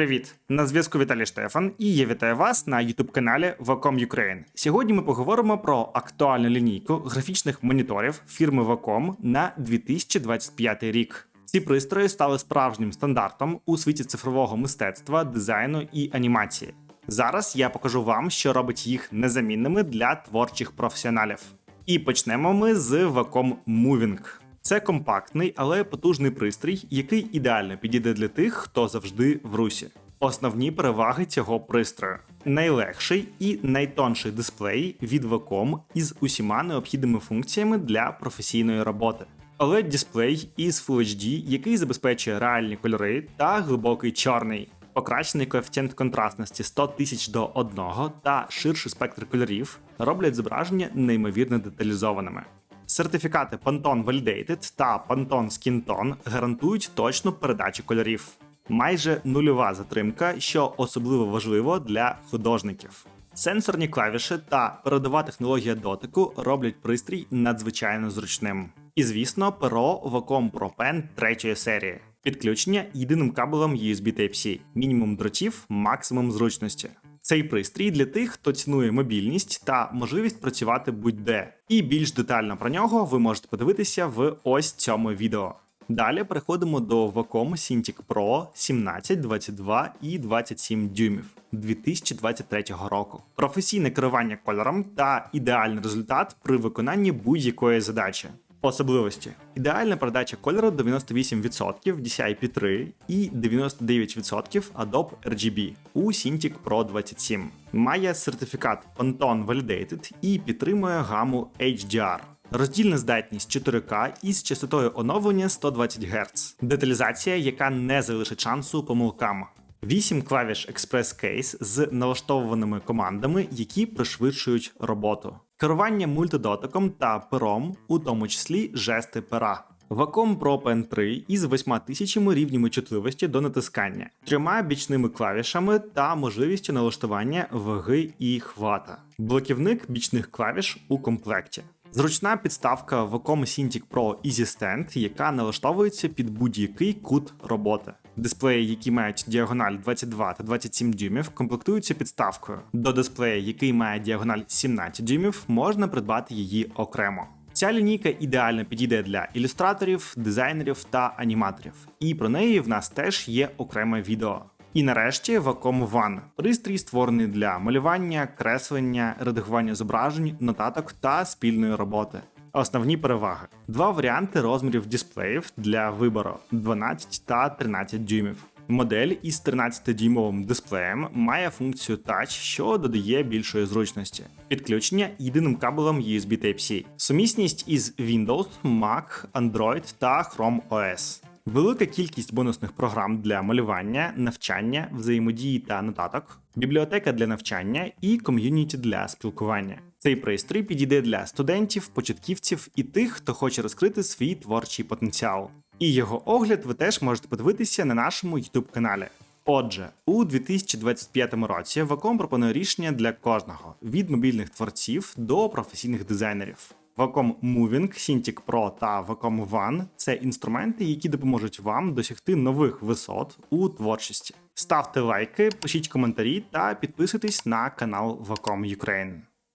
Привіт! На зв'язку Віталій Штефан, і я вітаю вас на youtube каналі Wacom Ukraine. Сьогодні ми поговоримо про актуальну лінійку графічних моніторів фірми Wacom на 2025 рік. Ці пристрої стали справжнім стандартом у світі цифрового мистецтва, дизайну і анімації. Зараз я покажу вам, що робить їх незамінними для творчих професіоналів. І почнемо ми з Wacom Moving. Це компактний, але потужний пристрій, який ідеально підійде для тих, хто завжди в русі. Основні переваги цього пристрою: найлегший і найтонший дисплей від Wacom із усіма необхідними функціями для професійної роботи. oled дисплей із Full HD, який забезпечує реальні кольори та глибокий чорний. Покращений коефіцієнт контрастності 100 тисяч до 1 та ширший спектр кольорів роблять зображення неймовірно деталізованими. Сертифікати Pantone Validated та Pantone Skin Tone гарантують точну передачу кольорів. Майже нульова затримка, що особливо важливо для художників. Сенсорні клавіші та передова технологія дотику роблять пристрій надзвичайно зручним. І звісно, перо Wacom Pro Pen третьої серії. Підключення єдиним кабелем USB Type-C, мінімум дротів, максимум зручності. Цей пристрій для тих, хто цінує мобільність та можливість працювати будь-де. І більш детально про нього ви можете подивитися в ось цьому відео. Далі переходимо до Wacom Cintiq Pro 17, 22 і 27 дюймів 2023 року. Професійне керування кольором та ідеальний результат при виконанні будь-якої задачі. Особливості: ідеальна передача кольору 98% DCI-P3 і 99% Adobe RGB у Cintiq Pro 27. Має сертифікат Pantone Validated і підтримує гаму HDR. Роздільна здатність 4К із частотою оновлення 120 Гц. Деталізація, яка не залишить шансу помилкам. 8 клавіш Express Case з налаштовуваними командами, які пришвидшують роботу. Керування мультидотиком та пером, у тому числі жести пера. Wacom Pro Pen 3 із 8000 рівнями чутливості до натискання, трьома бічними клавішами та можливістю налаштування ваги і хвата. Блоківник бічних клавіш у комплекті. Зручна підставка Wacom Cintiq Pro Easy Stand, яка налаштовується під будь-який кут роботи. Дисплеї, які мають діагональ 22 та 27 дюймів, комплектуються підставкою. До дисплея, який має діагональ 17 дюймів, можна придбати її окремо. Ця лінійка ідеально підійде для ілюстраторів, дизайнерів та аніматорів, і про неї в нас теж є окреме відео. І нарешті Wacom One – пристрій створений для малювання, креслення, редагування зображень, нотаток та спільної роботи. Основні переваги: два варіанти розмірів дисплеїв для вибору 12 та 13 дюймів. Модель із 13-дюймовим дисплеєм має функцію Touch, що додає більшої зручності. Підключення єдиним кабелем USB Type-C, сумісність із Windows, Mac, Android та Chrome OS. Велика кількість бонусних програм для малювання, навчання, взаємодії та нотаток, бібліотека для навчання і ком'юніті для спілкування. Цей пристрій підійде для студентів, початківців і тих, хто хоче розкрити свій творчий потенціал. І його огляд ви теж можете подивитися на нашому YouTube каналі. Отже, у 2025 році Wacom пропонує рішення для кожного від мобільних творців до професійних дизайнерів. Wacom Moving, Cintiq Pro та Vacom One – це інструменти, які допоможуть вам досягти нових висот у творчості. Ставте лайки, пишіть коментарі та підписуйтесь на канал Vacom Ukraine.